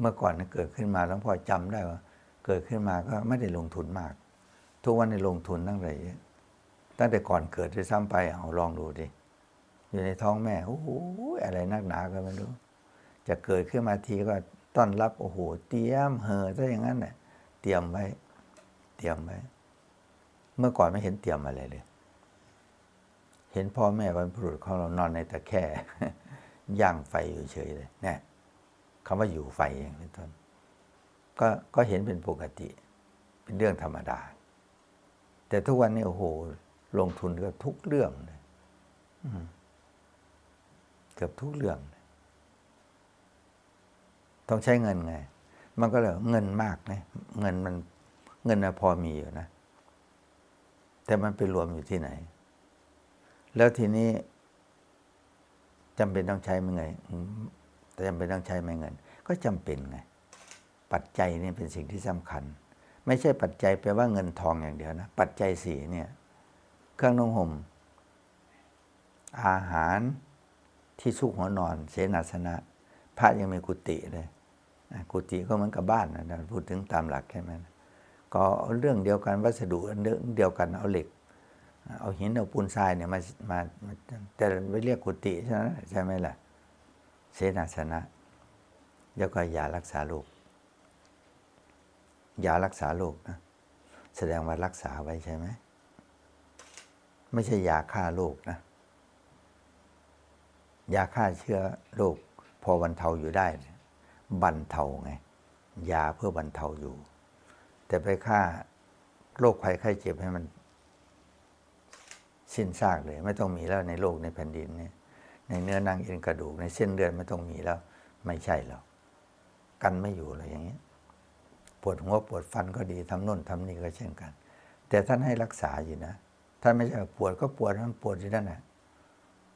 เมื่อก่อนเกิดขึ้นมาหลวงพ่อจำได้ว่า เกิดขึ้นมาก็ไม่ได้ลงทุนมาก ทุกวันในลงทุนตั้งแต่ตั้งแต่ก่อนเกิดด้วยซ้ำไปเอาลองดูดิอยู่ในท้องแม่โอ้โหอะไรนักหนาก็ไม่รู้ จะเกิดขึ้นมาทีก็ต้อนรับโอ้โหเตรียมเห่อซะอย่างนั้นแหละเตรียมไว้ เตรียมไว้ เมื่อก่อนไม่เห็นเตรียมอะไรเลย เห็นพ่อแม่บรรพบุรุษของเรานอนในตะแคร่ย่างไฟอยู่เฉยเลยเนี่ย คำว่าอยู่ไฟอย่างนี้ต้นก็ก็เห็นเป็นปกติ เป็นเรื่องธรรมดา แต่ทุกวันนี้โอ้โห ลงทุนก็ทุกเรื่องเลยเกือบทุกเรื่องเลยต้องใช้เงินไง มันก็เลยเงินมากนะเงินมันเงินนะพอมีอยู่นะ แต่มันไปรวมอยู่ที่ไหน แล้วทีนี้จำเป็นต้องใช้ไหมไงอืม แต่จำเป็นต้องใช้ไหมเงิน ก็จำเป็นไง ปัจจัยนี่เป็นสิ่งที่สำคัญ ไม่ใช่ปัจจัยแปลว่าเงินทองอย่างเดียวนะ ปัจจัยสี่เนี่ย เครื่องนุ่งห่ม อาหารที่ซุกหัวนอน เสนาสนะ พระยังมีกุฏิเลยกุฏิก็เหมือนกับบ้านนะพูดถึงตามหลักใช่ไหมก็เรื่องเดียวกันวัสดุเรื่องเดียวกันเอาเหล็ก เอาหินเอาปูนทรายเนี่ยมามามาแต่ไม่เรียกกุฏิใช่ไหมใช่ไหมล่ะ เสนาสนะแล้วก็ยารักษาโรคยารักษาโรคนะแสดงว่ารักษาไว้ใช่ไหมไม่ใช่ยาฆ่าโรคนะยาฆ่าเชื้อโรคพอบรรเทาอยู่ได้บรรเทาไง ยาเพื่อบรรเทาอยู่ แต่ไปฆ่าโรคภัยไข้เจ็บให้มัน สิ้นซากเลย ไม่ต้องมีแล้วในโลกในแผ่นดินเนี่ย ในเนื้อนังเอ็นกระดูก ในเส้นเลือดไม่ต้องมีแล้ว ไม่ใช่หรอกกันไม่อยู่เลยอย่างเงี้ยปวดหัวปวดฟันก็ดีทำโน่นทำนี่ก็เช่นกัน แต่ท่านให้รักษาอยู่นะท่านไม่ใช่ปวดก็ปวดมันปวดอยู่นั่นแหละ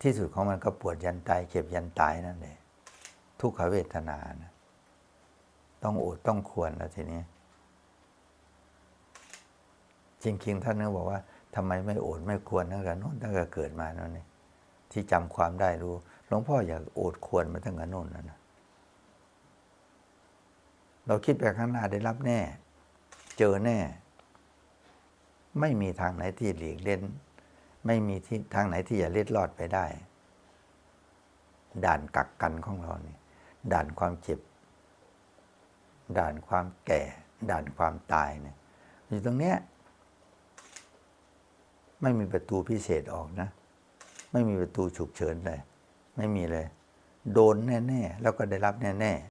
ที่สุดของมันก็ปวดยันตายเจ็บยันตายนั่นแหละทุกขเวทนานะต้องอดต้องควรแล้วทีนี้ จริงๆ ท่านก็บอกว่าทำไมไม่อดไม่ควรตั้งแต่โน้นตั้งแต่เกิดมานั่นนี่ ที่จำความได้รู้หลวงพ่ออยากโอดควรมาตั้งแต่โน้นนั่นนะเราคิดไปข้างหน้าได้รับแน่ เจอแน่ ไม่มีทางไหนที่หลีกเล่น ไม่มีที่ทางไหนที่จะเล็ดลอดไปได้ ด่านกักกันของเราเนี่ยด่านความเจ็บ ด่านความแก่ ด่านความตายเนี่ยอยู่ตรงเนี้ยไม่มีประตูพิเศษออกนะ ไม่มีประตูฉุกเฉินเลยไม่มีเลย โดนแน่ ๆ แล้วก็ได้รับแน่ๆ